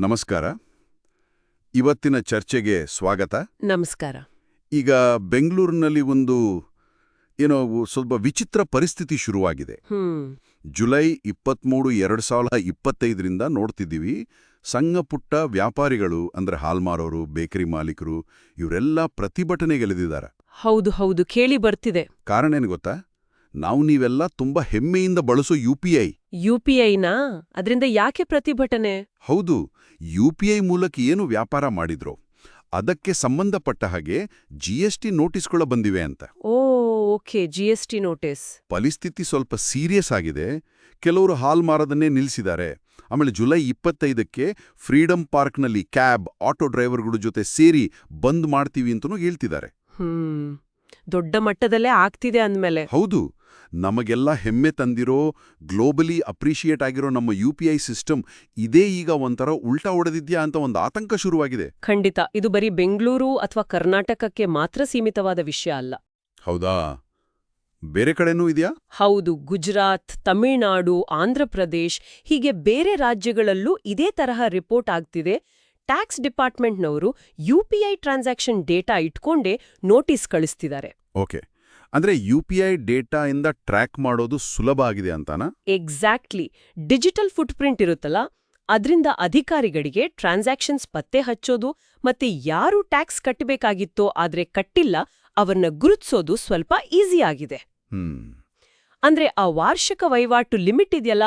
ನಮಸ್ಕಾರ. ಇವತ್ತಿನ ಚರ್ಚೆಗೆ ಸ್ವಾಗತ. ನಮಸ್ಕಾರ. ಈಗ ಬೆಂಗಳೂರಿನಲ್ಲಿ ಒಂದು ಏನೋ ಸ್ವಲ್ಪ ವಿಚಿತ್ರ ಪರಿಸ್ಥಿತಿ ಶುರುವಾಗಿದೆ. ಜುಲೈ ಇಪ್ಪತ್ಮೂರು ಎರಡು ಸಾವಿರದ ಇಪ್ಪತ್ತೈದರಿಂದ ನೋಡ್ತಿದ್ದೀವಿ. ಸಣ್ಣ ಪುಟ್ಟ ವ್ಯಾಪಾರಿಗಳು ಅಂದ್ರೆ ಹಾಲ್ಮಾರೋರು ಬೇಕರಿ ಮಾಲೀಕರು ಇವರೆಲ್ಲ ಪ್ರತಿಭಟನೆಗೆಳೆದಿದ್ದಾರೆ. ಹೌದು ಹೌದು. ಕೇಳಿ ಬರ್ತಿದೆ. ಕಾರಣ ಏನು ಗೊತ್ತಾ? ನಾವು ನೀವೆಲ್ಲ ತುಂಬಾ ಹೆಮ್ಮೆಯಿಂದ ಬಳಸೋ U P I. U P ಐನಾ? ಅದರಿಂದ ಯಾಕೆ ಪ್ರತಿಭಟನೆ? ಹೌದು ಯು ಪಿ ಐ ಮೂಲಕ ಏನು ವ್ಯಾಪಾರ ಮಾಡಿದ್ರು ಅದಕ್ಕೆ ಸಂಬಂಧಪಟ್ಟ ಹಾಗೆ ಜಿ ಎಸ್ ಟಿ ನೋಟಿಸ್ಗಳ ಬಂದಿವೆ ಅಂತ. ಓ okay G S T notice. ಪರಿಸ್ಥಿತಿ ಸ್ವಲ್ಪ ಸೀರಿಯಸ್ ಆಗಿದೆ. ಕೆಲವರು ಹಾಲ್ ಮಾರದನ್ನೇ ನಿಲ್ಲಿಸಿದ್ದಾರೆ ಆಮೇಲೆ ಜುಲೈ ಇಪ್ಪತ್ತೈದಕ್ಕೆ ಫ್ರೀಡಂ ಪಾರ್ಕ್ನಲ್ಲಿ ಕ್ಯಾಬ್ ಆಟೋ ಡ್ರೈವರ್ಗಳ ಜೊತೆ ಸೇರಿ ಬಂದ್ ಮಾಡ್ತೀವಿ ಅಂತಲೂ ಹೇಳ್ತಿದ್ದಾರೆ. ದೊಡ್ಡ ಮಟ್ಟದಲ್ಲೇ ಆಗ್ತಿದೆ ಅಂದ್ಮೇಲೆ. ಹೌದು ನಮಗೆಲ್ಲ ಹೆಮ್ಮೆ ತಂದಿರೋ ಗ್ಲೋಬಲಿ ಅಪ್ರಿಷಿಯೇಟ್ ಆಗಿರೋ ನಮ್ಮ ಯು ಪಿ ಐ ಸಿಸ್ಟಮ್ ಇದೇ ಈಗ ಒಂಥರ ಉಲ್ಟಾ ಹೊಡೆದಿದ್ಯಾ ಅಂತ ಒಂದು ಆತಂಕ ಶುರುವಾಗಿದೆ. ಖಂಡಿತ. ಇದು ಬರೀ ಬೆಂಗಳೂರು ಅಥವಾ ಕರ್ನಾಟಕಕ್ಕೆ ಮಾತ್ರ ಸೀಮಿತವಾದ ವಿಷಯ ಅಲ್ಲ. ಹೌದಾ? ಬೇರೆ ಕಡೆನೂ ಇದೆಯಾ? ಹೌದು. ಗುಜರಾತ್ ತಮಿಳುನಾಡು ಆಂಧ್ರಪ್ರದೇಶ್ ಹೀಗೆ ಬೇರೆ ರಾಜ್ಯಗಳಲ್ಲೂ ಇದೇ ತರಹ ರಿಪೋರ್ಟ್ ಆಗ್ತಿದೆ. Tax ಡಿಪಾರ್ಟ್ಮೆಂಟ್ನವರು U P I transaction data ಇಟ್ಕೊಂಡೇ ನೋಟಿಸ್ ಕಳಿಸ್ತಿದ್ದಾರೆ. ಓಕೆ. ಅಂದ್ರೆ ಯು ಪಿ ಐ ಡೇಟಾ ಇಂದ ಟ್ರ್ಯಾಕ್ ಮಾಡೋದು ಸುಲಭ ಆಗಿದೆ ಅಂತಾನ? ಎಕ್ಸಾಕ್ಟ್ಲಿ. ಡಿಜಿಟಲ್ ಫುಟ್ ಪ್ರಿಂಟ್ ಇರುತ್ತಲ್ಲ ಅದರಿಂದ ಅಧಿಕಾರಿಗಳಿಗೆ ಟ್ರಾನ್ಸಾಕ್ಷನ್ಸ್ ಪತ್ತೆ ಹಚ್ಚೋದು ಮತ್ತೆ ಯಾರು ಟ್ಯಾಕ್ಸ್ ಕಟ್ಟಬೇಕಾಗಿತ್ತೋ ಆದ್ರೆ ಕಟ್ಟಿಲ್ಲ ಅವರನ್ನ ಗುರುತಿಸೋದು ಸ್ವಲ್ಪ ಈಸಿ ಆಗಿದೆ. ಹ್ಮ್. ಅಂದ್ರೆ ಆ ವಾರ್ಷಿಕ ವಹಿವಾಟು ಲಿಮಿಟ್ ಇದೆಯಲ್ಲ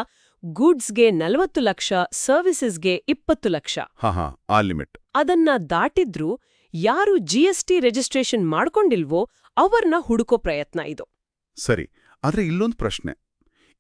ಗೂಡ್ಸ್ಗೆ ನಲವತ್ತು ಲಕ್ಷ ಸರ್ವಿಸಸ್ಗೆ ಇಪ್ಪತ್ತು ಲಕ್ಷ. ಹಾ ಹಾ ಆ ಲಿಮಿಟ್. ಅದನ್ನ ದಾಟಿದ್ರೂ ಯಾರು ಜಿಎಸ್ಟಿ ರಿಜಿಸ್ಟ್ರೇಷನ್ ಮಾಡ್ಕೊಂಡಿಲ್ವೋ ಅವರನ್ನ ಹುಡುಕೋ ಪ್ರಯತ್ನ ಇದು. ಸರಿ ಆದರೆ ಇಲ್ಲೊಂದು ಪ್ರಶ್ನೆ.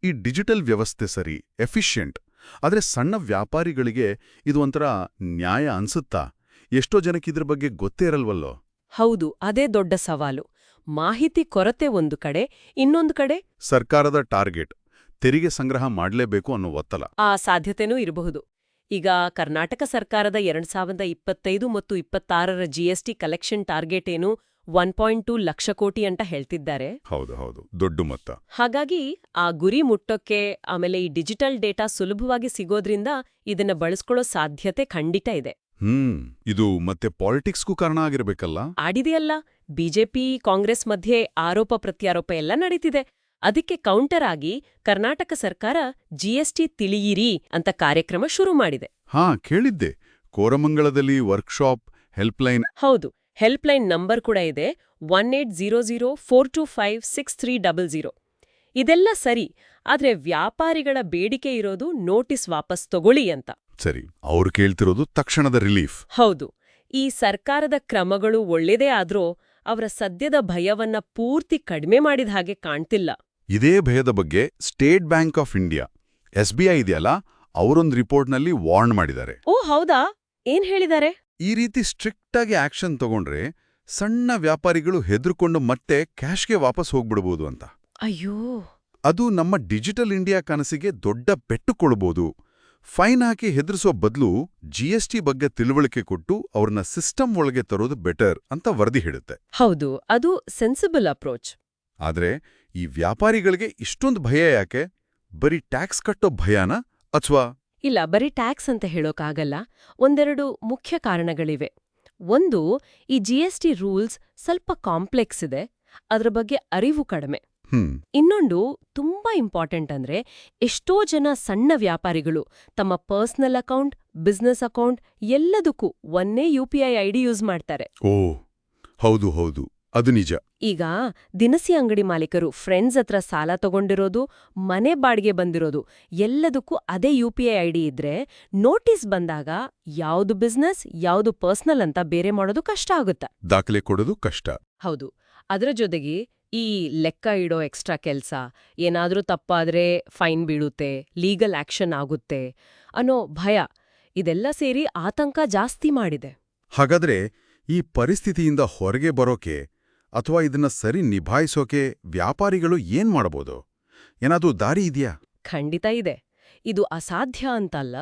ಈ ಡಿಜಿಟಲ್ ವ್ಯವಸ್ಥೆ ಸರಿ ಎಫಿಷಿಯಂಟ್ ಆದರೆ ಸಣ್ಣ ವ್ಯಾಪಾರಿಗಳಿಗೆ ಇದು ಒಂಥರ ನ್ಯಾಯ ಅನ್ಸುತ್ತಾ? ಎಷ್ಟೋ ಜನಕ್ಕೆ ಇದ್ರ ಬಗ್ಗೆ ಗೊತ್ತೇ ಇರಲ್ವಲ್ಲೋ? ಹೌದು ಅದೇ ದೊಡ್ಡ ಸವಾಲು. ಮಾಹಿತಿ ಕೊರತೆ ಒಂದು ಕಡೆ ಇನ್ನೊಂದು ಕಡೆ? ಸರ್ಕಾರದ ಟಾರ್ಗೆಟ್ ತೆರಿಗೆ ಸಂಗ್ರಹ ಮಾಡಲೇಬೇಕು ಅನ್ನೋ ಒತ್ತಲ. ಆ ಸಾಧ್ಯತೆನೂ ಇರಬಹುದು. ಈಗ ಕರ್ನಾಟಕ ಸರ್ಕಾರದ ಎರಡ್ ಸಾವಿರದ ಇಪ್ಪತ್ತೈದು ಮತ್ತು ಇಪ್ಪತ್ತಾರರ ಜಿಎಸ್ಟಿ ಕಲೆಕ್ಷನ್ ಟಾರ್ಗೆಟ್ ಏನು one point two lakh crore ಅಂತ ಹೇಳ್ತಿದ್ದಾರೆ. ಹೌದು ಹೌದು. ದೊಡ್ಡ ಮೊತ್ತ. ಹಾಗಾಗಿ ಆ ಗುರಿ ಮುಟ್ಟೋಕ್ಕೆ ಆಮೇಲೆ ಈ ಡಿಜಿಟಲ್ ಡೇಟಾ ಸುಲಭವಾಗಿ ಸಿಗೋದ್ರಿಂದ ಇದನ್ನ ಬಳಸ್ಕೊಳ್ಳೋ ಸಾಧ್ಯತೆ ಖಂಡಿತ ಇದೆ. ಹ್ಮ್ ಇದು ಮತ್ತೆ ಪಾಲಿಟಿಕ್ಸ್ಗೂ ಕಾರಣ ಆಗಿರ್ಬೇಕಲ್ಲ? ಆಡಿದೆಯಲ್ಲ. ಬಿಜೆಪಿ ಕಾಂಗ್ರೆಸ್ ಮಧ್ಯೆ ಆರೋಪ ಪ್ರತ್ಯಾರೋಪ ಎಲ್ಲ ನಡೀತಿದೆ. ಅದಕ್ಕೆ ಕೌಂಟರ್ ಆಗಿ ಕರ್ನಾಟಕ ಸರ್ಕಾರ ಜಿಎಸ್ಟಿ ತಿಳಿಯಿರಿ ಅಂತ ಕಾರ್ಯಕ್ರಮ ಶುರು ಮಾಡಿದೆ. ಹಾ ಕೇಳಿದ್ದೆ. ಕೋರಮಂಗಳದಲ್ಲಿ ವರ್ಕ್ಶಾಪ್ ಹೆಲ್ಪ್ಲೈನ್ ಹೌದು ಹೆಲ್ಪ್ಲೈನ್ ನಂಬರ್ ಕೂಡ ಇದೆ one eight zero zero four two five six three double zero ಇದೆಲ್ಲ ಸರಿ ಆದ್ರೆ ವ್ಯಾಪಾರಿಗಳ ಬೇಡಿಕೆ ಇರೋದು ನೋಟಿಸ್ ವಾಪಸ್ ತಗೊಳ್ಳಿ ಅಂತ. ಸರಿ ಅವ್ರು ಕೇಳ್ತಿರೋದು ತಕ್ಷಣದ ರಿಲೀಫ್ ಹೌದು ಈ ಸರ್ಕಾರದ ಕ್ರಮಗಳು ಒಳ್ಳೆದೇ ಆದ್ರೂ ಅವರ ಸದ್ಯದ ಭಯವನ್ನ ಪೂರ್ತಿ ಕಡಿಮೆ ಮಾಡಿದ ಹಾಗೆ ಕಾಣ್ತಿಲ್ಲ. ಇದೇ ಭಯದ ಬಗ್ಗೆ State Bank of India S B I ಇದೆಯಲ್ಲ ಅವರೊಂದು ರಿಪೋರ್ಟ್ನಲ್ಲಿ ವಾರ್ನ್ ಮಾಡಿದ್ದಾರೆ. ಓ ಹೌದಾ? ಏನ್ ಹೇಳಿದ್ದಾರೆ? ಈ ರೀತಿ ಸ್ಟ್ರಿಕ್ಟ್ ಆಗಿ ಆಕ್ಷನ್ ತಗೊಂಡ್ರೆ ಸಣ್ಣ ವ್ಯಾಪಾರಿಗಳು ಹೆದರ್ಕೊಂಡು ಮತ್ತೆ ಕ್ಯಾಶ್ಗೆ ವಾಪಸ್ ಹೋಗ್ಬಿಡ್ಬೋದು ಅಂತ. ಅಯ್ಯೋ. ಅದು ನಮ್ಮ ಡಿಜಿಟಲ್ ಇಂಡಿಯಾ ಕನಸಿಗೆ ದೊಡ್ಡ ಬೆಟ್ಟು ಕೊಡ್ಬೋದು. ಫೈನ್ ಹಾಕಿ ಹೆದರಿಸೋ ಬದಲು ಟಿ ಬಗ್ಗೆ ತಿಳುವಳಿಕೆ ಕೊಟ್ಟು ಅವ್ರನ್ನ ಸಿಸ್ಟಮ್ ಒಳಗೆ ತರೋದು ಬೆಟರ್ ಅಂತ ವರದಿ ಹೇಳುತ್ತೆ. ಹೌದು ಅದು ಸೆನ್ಸಿಬಲ್ ಅಪ್ರೋಚ್. ಆದ್ರೆ ಈ ವ್ಯಾಪಾರಿಗಳಿಗೆ ಇಷ್ಟೊಂದು ಭಯ ಯಾಕೆ? ಬರೀ ಟ್ಯಾಕ್ಸ್ ಕಟ್ಟೋ ಭಯನಾ ಅಥವಾ? ಇಲ್ಲ ಬರೀ ಟ್ಯಾಕ್ಸ್ ಅಂತ ಹೇಳೋಕ್ಕಾಗಲ್ಲ ಒಂದೆರಡು ಮುಖ್ಯ ಕಾರಣಗಳಿವೆ. ಒಂದು ಈ ಜಿಎಸ್ಟಿ ರೂಲ್ಸ್ ಸ್ವಲ್ಪ ಕಾಂಪ್ಲೆಕ್ಸ್ ಇದೆ. ಅದ್ರ ಬಗ್ಗೆ ಅರಿವು ಕಡಿಮೆ. ಇನ್ನೊಂದು ತುಂಬಾ ಇಂಪಾರ್ಟೆಂಟ್ ಅಂದ್ರೆ ಎಷ್ಟೋ ಜನ ಸಣ್ಣ ವ್ಯಾಪಾರಿಗಳು ತಮ್ಮ ಪರ್ಸನಲ್ ಅಕೌಂಟ್ ಬಿಸ್ನೆಸ್ ಅಕೌಂಟ್ ಎಲ್ಲದಕ್ಕೂ ಒಂದೇ U P I ID use ಮಾಡ್ತಾರೆ. ಓ ಹೌದು ಹೌದು. ಅದು ನಿಜ. ಈಗ ದಿನಸಿ ಅಂಗಡಿ ಮಾಲೀಕರು ಫ್ರೆಂಡ್ಸ್ ಹತ್ರ ಸಾಲ ತಗೊಂಡಿರೋದು ಮನೆ ಬಾಡಿಗೆ ಬಂದಿರೋದು ಎಲ್ಲದಕ್ಕೂ ಅದೇ ಯು ಪಿ ಐ ಇದ್ರೆ ನೋಟಿಸ್ ಬಂದಾಗ ಯಾವ್ದು ಬಿಸ್ನೆಸ್ ಯಾವ್ದು ಪರ್ಸನಲ್ ಅಂತ ಬೇರೆ ಮಾಡೋದು ಕಷ್ಟ ಆಗುತ್ತೆ. ದಾಖಲೆ ಕೊಡೋದು ಕಷ್ಟ. ಹೌದು. ಅದರ ಜೊತೆಗೆ ಈ ಲೆಕ್ಕ ಇಡೋ ಎಕ್ಸ್ಟ್ರಾ ಕೆಲ್ಸ ಏನಾದರೂ ತಪ್ಪಾದ್ರೆ ಫೈನ್ ಬೀಳುತ್ತೆ ಲೀಗಲ್ ಆಕ್ಷನ್ ಆಗುತ್ತೆ ಅನ್ನೋ ಭಯ ಇದೆಲ್ಲ ಸೇರಿ ಆತಂಕ ಜಾಸ್ತಿ ಮಾಡಿದೆ. ಹಾಗಾದ್ರೆ ಈ ಪರಿಸ್ಥಿತಿಯಿಂದ ಹೊರಗೆ ಬರೋಕೆ ಅಥವಾ ಇದನ್ನ ಸರಿ ನಿಭಾಯಿಸೋಕೆ ವ್ಯಾಪಾರಿಗಳು ಏನ್ ಮಾಡಬಹುದು ಏನಾದ್ರೂ ದಾರಿ ಇದೆಯಾ? ಖಂಡಿತ ಇದೆ. ಇದು ಅಸಾಧ್ಯ ಅಂತಲ್ಲ.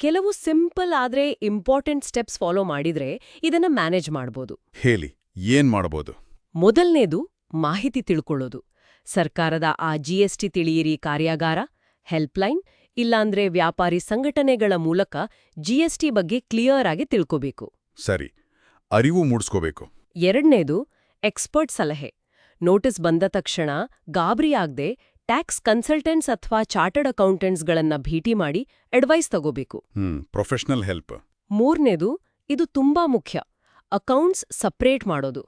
ಕೆಲವು ಸಿಂಪಲ್ ಆದ್ರೆ ಇಂಪಾರ್ಟೆಂಟ್ ಸ್ಟೆಪ್ಸ್ ಫಾಲೋ ಮಾಡಿದ್ರೆ ಇದನ್ನ ಮ್ಯಾನೇಜ್ ಮಾಡಬಹುದು ಹೇಳಿ ಏನ್ ಮಾಡಬಹುದು ಮೊದಲನೇದು ಮಾಹಿತಿ ತಿಳ್ಕೊಳ್ಳೋದು. ಸರ್ಕಾರದ ಆ ಜಿಎಸ್ಟಿ ತಿಳಿಯಿರಿ ಕಾರ್ಯಾಗಾರ ಹೆಲ್ಪ್ಲೈನ್ ಇಲ್ಲಾಂದ್ರೆ ವ್ಯಾಪಾರಿ ಸಂಘಟನೆಗಳ ಮೂಲಕ ಜಿಎಸ್ಟಿ ಬಗ್ಗೆ ಕ್ಲಿಯರ್ ಆಗಿ ತಿಳ್ಕೋಬೇಕು. ಸರಿ ಅರಿವು ಮೂಡಿಸ್ಕೋಬೇಕು. ಎರಡನೇದು ಎಕ್ಸ್ಪರ್ಟ್ ಸಲಹೆ. ನೋಟಿಸ್ ಬಂದ ತಕ್ಷಣ ಗಾಬರಿಯಾಗದೆ ಟ್ಯಾಕ್ಸ್ ಕನ್ಸಲ್ಟೆಂಟ್ಸ್ ಅಥವಾ ಚಾರ್ಟರ್ಡ್ ಅಕೌಂಟೆಂಟ್ಸ್ಗಳನ್ನ ಭೇಟಿ ಮಾಡಿ ಅಡ್ವೈಸ್ ತಗೋಬೇಕು. Professional help. ಮೂರನೇದು ಇದು ತುಂಬಾ ಮುಖ್ಯ. ಅಕೌಂಟ್ಸ್ ಸಪ್ರೇಟ್ ಮಾಡೋದು.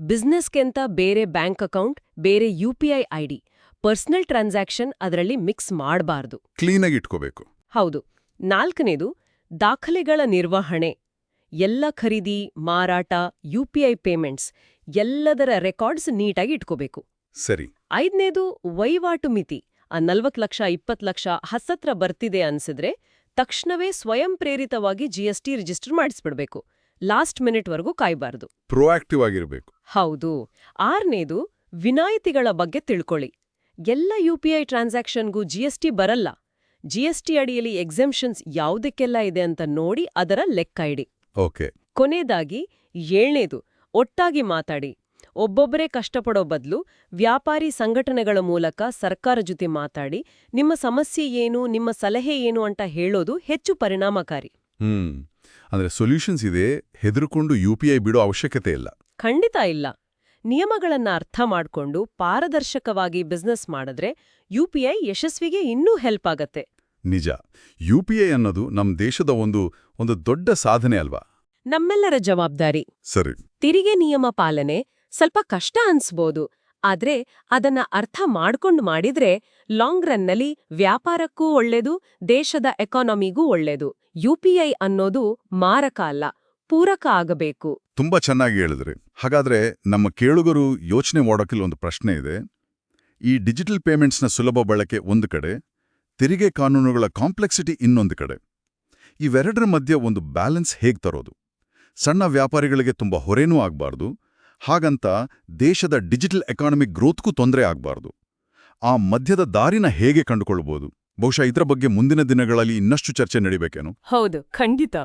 ಬಿಸ್ನೆಸ್ಗೆಂತ ಬೇರೆ ಬ್ಯಾಂಕ್ ಅಕೌಂಟ್ ಬೇರೆ ಯುಪಿಐ ಐಡಿ ಪರ್ಸನಲ್ ಟ್ರಾನ್ಸಾಕ್ಷನ್ ಅದರಲ್ಲಿ ಮಿಕ್ಸ್ ಮಾಡಬಾರ್ದು. ಕ್ಲೀನಾಗಿ ಇಟ್ಕೋಬೇಕು. ಹೌದು. ನಾಲ್ಕನೇದು ದಾಖಲೆಗಳ ನಿರ್ವಹಣೆ. ಎಲ್ಲ ಖರೀದಿ ಮಾರಾಟ ಯುಪಿಐ ಪೇಮೆಂಟ್ಸ್. ಎಲ್ಲದರ ರೆಕಾರ್ಡ್ಸ್ ನೀಟಾಗಿ ಇಟ್ಕೋಬೇಕು. ಸರಿ. ಐದನೇದು ವಹಿವಾಟು ಮಿತಿ. ಆ ನಲ್ವತ್ತು ಲಕ್ಷ ಇಪ್ಪತ್ತು ಲಕ್ಷ ಹಸತ್ರ ಬರ್ತಿದೆ ಅನ್ಸಿದ್ರೆ ತಕ್ಷಣವೇ ಸ್ವಯಂ ಪ್ರೇರಿತವಾಗಿ ಜಿಎಸ್ಟಿ ರಿಜಿಸ್ಟರ್ ಮಾಡಿಸ್ಬಿಡ್ಬೇಕು. ಲಾಸ್ಟ್ ಮಿನಿಟ್ ವರೆಗೂ ಕಾಯ್ಬಾರ್ದು. ಪ್ರೊಆಕ್ಟಿವ್ ಆಗಿರಬೇಕು. ಹೌದು. ಆರನೇದು ವಿನಾಯಿತಿಗಳ ಬಗ್ಗೆ ತಿಳ್ಕೊಳ್ಳಿ. ಎಲ್ಲ ಯುಪಿಐ ಟ್ರಾನ್ಸಾಕ್ಷನ್ಗೂ ಜಿಎಸ್ಟಿ ಬರಲ್ಲ. ಜಿಎಸ್ಟಿ ಅಡಿಯಲ್ಲಿ ಎಕ್ಸೆಂಪ್ಷನ್ಸ್ ಯಾವುದಕ್ಕೆಲ್ಲ ಇದೆ ಅಂತ ನೋಡಿ ಅದರ ಲೆಕ್ಕ ಇಡಿ. ಓಕೆ ಕೊನೆಯದಾಗಿ ಏಳ್ನೇದು ಒಟ್ಟಾಗಿ ಮಾತಾಡಿ. ಒಬ್ಬೊಬ್ಬರೇ ಕಷ್ಟಪಡೋ ಬದಲು ವ್ಯಾಪಾರಿ ಸಂಘಟನೆಗಳ ಮೂಲಕ ಸರ್ಕಾರ ಜೊತೆ ಮಾತಾಡಿ ನಿಮ್ಮ ಸಮಸ್ಯೆ ಏನು ನಿಮ್ಮ ಸಲಹೆ ಏನು ಅಂತ ಹೇಳೋದು ಹೆಚ್ಚು ಪರಿಣಾಮಕಾರಿ. ಹ್ಮ್. ಅಂದ್ರೆ ಸೊಲ್ಯೂಷನ್ಸ್ ಇದೆ ಹೆದರ್ಕೊಂಡು ಯು ಪಿ ಐ ಬಿಡೋ ಅವಶ್ಯಕತೆ ಇಲ್ಲ. ಖಂಡಿತ ಇಲ್ಲ. ನಿಯಮಗಳನ್ನ ಅರ್ಥ ಮಾಡ್ಕೊಂಡು ಪಾರದರ್ಶಕವಾಗಿ ಬಿಸ್ನೆಸ್ ಮಾಡಿದ್ರೆ ಯುಪಿಐ ಯಶಸ್ವಿಗೆ ಇನ್ನೂ ಹೆಲ್ಪ್ ಆಗತ್ತೆ. ನಿಜ. ಯು ಪಿ ಐ ಅನ್ನೋದು ನಮ್ಮ ದೇಶದ ಒಂದು ಒಂದು ದೊಡ್ಡ ಸಾಧನೆ ಅಲ್ವಾ? ನಮ್ಮೆಲ್ಲರ ಜವಾಬ್ದಾರಿ. ಸರಿ. ತೆರಿಗೆ ನಿಯಮ ಪಾಲನೆ ಸ್ವಲ್ಪ ಕಷ್ಟ ಅನ್ಸ್ಬೋದು. ಆದ್ರೆ ಅದನ್ನ ಅರ್ಥ ಮಾಡ್ಕೊಂಡು ಮಾಡಿದ್ರೆ ಲಾಂಗ್ ರನ್ನಲ್ಲಿ ವ್ಯಾಪಾರಕ್ಕೂ ಒಳ್ಳೇದು ದೇಶದ ಎಕಾನಮಿಗೂ ಒಳ್ಳೇದು. ಯುಪಿಐ ಅನ್ನೋದು ಮಾರಕ ಅಲ್ಲ ಪೂರಕ ಆಗಬೇಕು. ತುಂಬಾ ಚೆನ್ನಾಗಿ ಹೇಳಿದ್ರಿ. ಹಾಗಾದ್ರೆ ನಮ್ಮ ಕೇಳುಗರು ಯೋಚನೆ ಮಾಡೋಕಿಲ್ ಒಂದು ಪ್ರಶ್ನೆ ಇದೆ. ಈ ಡಿಜಿಟಲ್ ಪೇಮೆಂಟ್ಸ್ನ ಸುಲಭ ಬಳಕೆ ಒಂದು ಕಡೆ ತೆರಿಗೆ ಕಾನೂನುಗಳ ಕಾಂಪ್ಲೆಕ್ಸಿಟಿ ಇನ್ನೊಂದು ಕಡೆ. ಇವೆರಡರ ಮಧ್ಯೆ ಒಂದು ಬ್ಯಾಲೆನ್ಸ್ ಹೇಗೆ ತರೋದು? ಸಣ್ಣ ವ್ಯಾಪಾರಿಗಳಿಗೆ ತುಂಬಾ ಹೊರೇನೂ ಆಗಬಾರ್ದು. ಹಾಗಂತ ದೇಶದ ಡಿಜಿಟಲ್ ಎಕಾನಮಿಕ್ ಗ್ರೋತ್ಗೂ ತೊಂದರೆ ಆಗಬಾರ್ದು. ಆ ಮಧ್ಯದ ದಾರಿನ ಹೇಗೆ ಕಂಡುಕೊಳ್ಳಬಹುದು? ಬಹುಶಃ ಇದರ ಬಗ್ಗೆ ಮುಂದಿನ ದಿನಗಳಲ್ಲಿ ಇನ್ನಷ್ಟು ಚರ್ಚೆ ನಡಿಬೇಕೇನು? ಹೌದು, ಖಂಡಿತ.